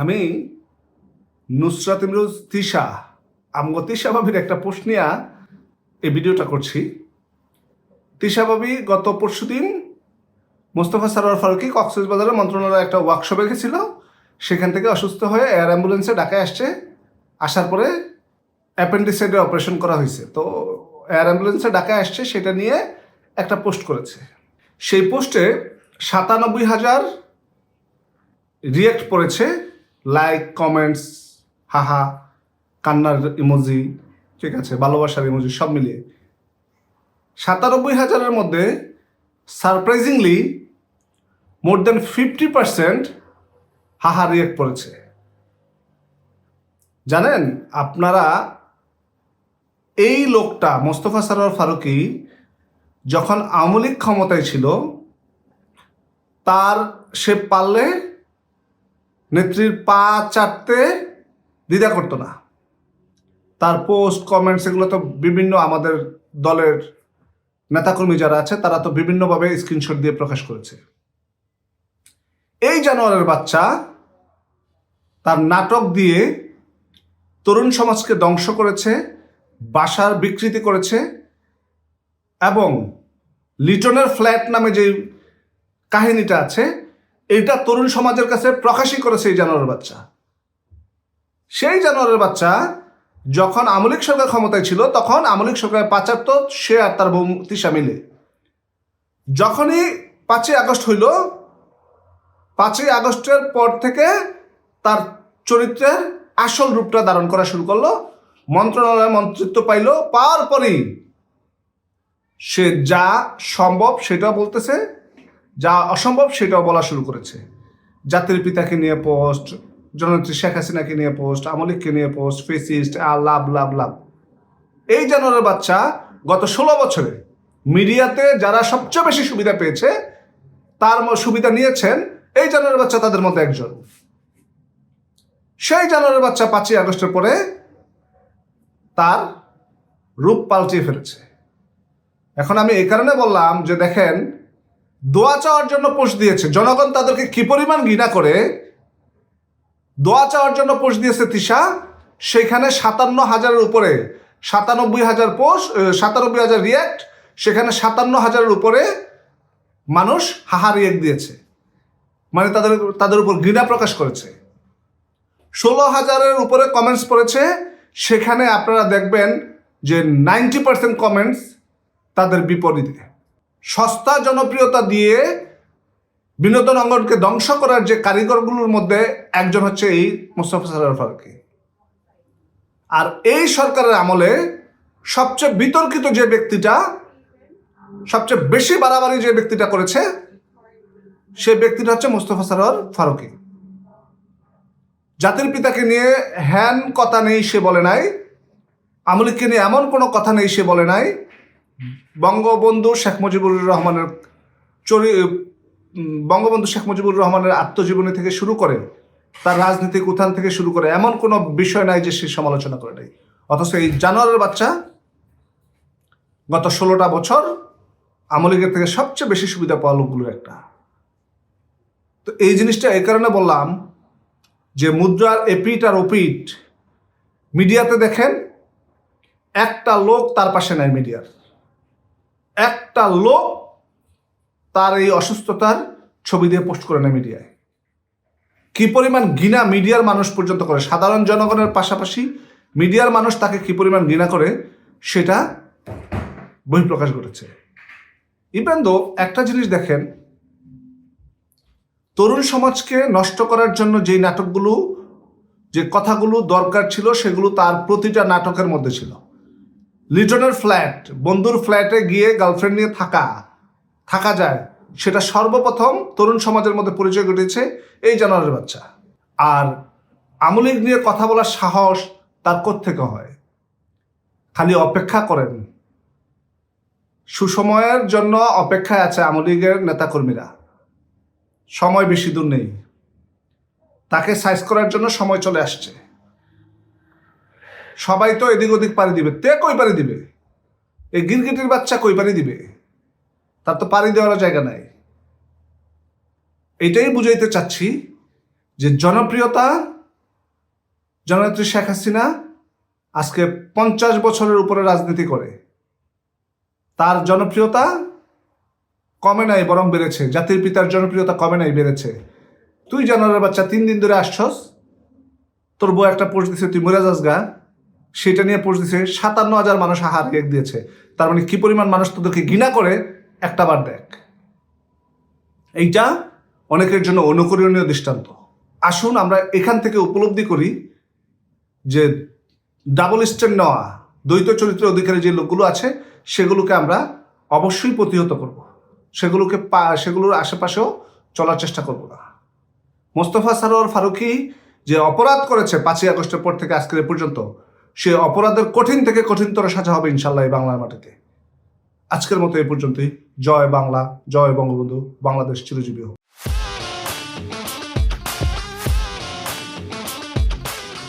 আমি নুসরাত ইমরুজ তিশা। আমগো তিশা ভাবির একটা পোস্ট নিয়ে এই ভিডিওটা করছি। তিশা ভাবি গত পরশু দিন মোস্তফা সারোয়ার ফারুকি কক্সবাজারের মন্ত্রণালয়ে একটা ওয়ার্কশপে গেছিল। সেখান থেকে অসুস্থ হয়ে এয়ার অ্যাম্বুলেন্সে ঢাকায় আসছে। আসার পরে অ্যাপেন্ডিসাইডের অপারেশন করা হয়েছে। তো এয়ার অ্যাম্বুলেন্সে ঢাকায় আসছে, সেটা নিয়ে একটা পোস্ট করেছে। সেই পোস্টে সাতানব্বই হাজার রিয়েক্ট পড়েছে। লাইক কমেন্টস হাহা কান্নার ইমোজি ঠিক আছে, ভালোবাসার ইমোজি সব মিলিয়ে। সাতানব্বই হাজারের মধ্যে surprisingly more than fifty percent haha react পড়েছে জানেন, আপনারা এই লোকটা, মোস্তফা সারোয়ার ফারুকি, যখন আওয়ামী লীগ ক্ষমতায় ছিল, তার সে পারলে নেত্রীর পা চাটতে দ্বিধা করতো না। তার পোস্ট কমেন্টস এগুলো তো বিভিন্ন আমাদের দলের নেতাকর্মী যারা আছে, তারা তো বিভিন্নভাবে স্ক্রিনশট দিয়ে প্রকাশ করেছে। এই জানোয়ারের বাচ্চা তার নাটক দিয়ে তরুণ সমাজকে ধ্বংস করেছে, বাসার বিকৃতি করেছে এবং লিটনের ফ্ল্যাট নামে যে কাহিনীটা আছে এটা তরুণ সমাজের কাছে প্রকাশই করেছে এই জানোয়ারের বাচ্চা। সেই জানোয়ারের বাচ্চা যখন আমলিক সরকার ক্ষমতায় ছিল, তখন আমলিক সরকারের পাচারত সে আর তার বউ তিশা মিলে। যখনই পাঁচই আগস্ট হইল, পাঁচই আগস্টের পর থেকে তার চরিত্রের আসল রূপটা ধারণ করা শুরু করল। মন্ত্রণালয়ে মন্ত্রিত্ব পাইল, পাওয়ার পরেই সে যা সম্ভব সেটা বলতেছে। যা অসম্ভব সেটাও বলা শুরু করেছে। জাতির পিতাকে নিয়ে পোস্ট জননেত্রী শেখ হাসিনাকে নিয়ে পোস্ট আমলিককে নিয়ে পোস্ট ফেসিস্ট আর লাভ লাভ লাভ এই জানোয়ারের বাচ্চা গত ষোলো বছরে মিডিয়াতে যারা সবচেয়ে বেশি সুবিধা পেয়েছে, তার সুবিধা নিয়েছেন এই জানোয়ারের বাচ্চা তাদের মধ্যে একজন। সেই জানোয়ারের বাচ্চা পাঁচই আগস্টের পরে তার রূপ পাল্টিয়ে ফেলেছে। এখন আমি এই কারণে বললাম যে দেখেন দোয়া চাওয়ার জন্য পোস্ট দিয়েছে। জনগণ তাদেরকে কি পরিমাণ ঘৃণা করে? দোয়া চাওয়ার জন্য পোস্ট দিয়েছে তিশা। সেখানে সাতান্ন হাজারের উপরে, সাতানব্বই হাজার পোস্ট সাতানব্বই হাজার রিয়াক্ট সেখানে সাতান্ন হাজারের উপরে মানুষ হাহা রিয়েক্ট দিয়েছে। মানে তাদের তাদের উপর ঘৃণা প্রকাশ করেছে। ষোলো হাজারের উপরে কমেন্টস পড়েছে। সেখানে আপনারা দেখবেন যে নাইনটি পার্সেন্ট কমেন্টস তাদের বিপরীতে। সস্তা জনপ্রিয়তা দিয়ে বিনোদন অঙ্গনকে ধ্বংস করার যে কারিগরগুলোর মধ্যে একজন হচ্ছে এই মোস্তফা সারার ফারুকি। আর এই সরকারের আমলে সবচেয়ে বিতর্কিত যে ব্যক্তিটা, সবচেয়ে বেশি বাড়াবাড়ি যে ব্যক্তিটা করেছে, সে ব্যক্তিটা হচ্ছে মোস্তফা সারোয়ার ফারুকি। জাতির পিতাকে নিয়ে হ্যান কথা নেই সে বলে নাই, আমলিককে নিয়ে এমন কোনো কথা নেই সে বলে নাই বঙ্গবন্ধু শেখ মুজিবুর রহমানের চরি বঙ্গবন্ধু শেখ মুজিবুর রহমানের আত্মজীবনী থেকে শুরু করে তার রাজনৈতিক উত্থান থেকে শুরু করে এমন কোনো বিষয় নাই যে সে সমালোচনা করে নাই। অথচ এই জানোয়ারের বাচ্চা গত ষোলোটা বছর আমলিগের থেকে সবচেয়ে বেশি সুবিধা পাওয়া লোকগুলোর একটা। তো এই জিনিসটা এই কারণে বললাম যে মুদ্রার এপিট আর ওপিট মিডিয়াতে দেখেন, একটা লোক তার পাশে নেয় মিডিয়ার। একটা লোক তার এই অসুস্থতার ছবি দিয়ে পোস্ট করে নেয় মিডিয়ায়। কি পরিমাণ ঘৃণা মিডিয়ার মানুষ পর্যন্ত করে? সাধারণ জনগণের পাশাপাশি মিডিয়ার মানুষ তাকে কি পরিমাণ ঘৃণা করে সেটা বহিঃপ্রকাশ ঘটেছে। ইভেন দো একটা জিনিস দেখেন, তরুণ সমাজকে নষ্ট করার জন্য যেই নাটকগুলো, যে কথাগুলো দরকার ছিল, সেগুলো তার প্রতিটা নাটকের মধ্যে ছিল। লিটনের ফ্ল্যাট, বন্ধুর ফ্ল্যাটে গিয়ে গার্লফ্রেন্ড নিয়ে থাকা থাকা যায়। সেটা সর্বপ্রথম তরুণ সমাজের মধ্যে পরিচয় ঘটেছে এই জানোয়ারের বাচ্চা। আর আমলিগ নিয়ে কথা বলার সাহস তার থেকে হয়? খালি অপেক্ষা করেন। সুসময়ের জন্য অপেক্ষায় আছে আমলিগের নেতাকর্মীরা। সময় বেশি দূর নেই। তাকে সাইজ করার জন্য সময় চলে আসছে। সবাই তো এদিক ওদিক পাড়ি দিবে। তে কই পাড়ি দিবে? এই গিরগিটির বাচ্চা কই পাড়ি দিবে? তার তো পাড়ি দেওয়ার জায়গা নাই। এটাই বুঝাইতে চাচ্ছি যে জনপ্রিয়তা, জননেত্রী শেখ হাসিনা আজকে পঞ্চাশ বছরের উপরে রাজনীতি করে। তার জনপ্রিয়তা কমে নাই, বরং বেড়েছে। জাতির পিতার জনপ্রিয়তা কমে নাই, বেড়েছে। তুই জানার বাচ্চা, তিন দিন ধরে আসছস, তোর বউ একটা পোস্ট দিছে, তুই মরে যাস গা। সেটা নিয়ে পোস্ট দিছে, সাতান্ন হাজার মানুষ আহার রেক দিয়েছে। তার মানে কি পরিমাণ মানুষ তোদেরকে ঘৃণা করে, একটা বার দেখ। এইটা অনেকের জন্য অনুকরণীয় দৃষ্টান্ত। আসুন আমরা এখান থেকে উপলব্ধি করি যে ডাবল স্ট্যান্ড নেওয়া, দ্বৈত চরিত্রের অধিকারী যে লোকগুলো আছে, সেগুলোকে আমরা অবশ্যই প্রতিহত করব। সেগুলোকে পা, সেগুলোর আশেপাশেও চলার চেষ্টা করব না। মোস্তফা সারোয়ার ফারুকি যে অপরাধ করেছে পাঁচই আগস্টের পর থেকে আজকের পর্যন্ত সে অপরাধের কঠিন থেকে কঠিনতর সাজা হবে ইনশাল্লাহ এই বাংলার মাটিতে। আজকের মতো এই পর্যন্তই। জয় বাংলা, জয় বঙ্গবন্ধু, বাংলাদেশ চিরজীবী হোক।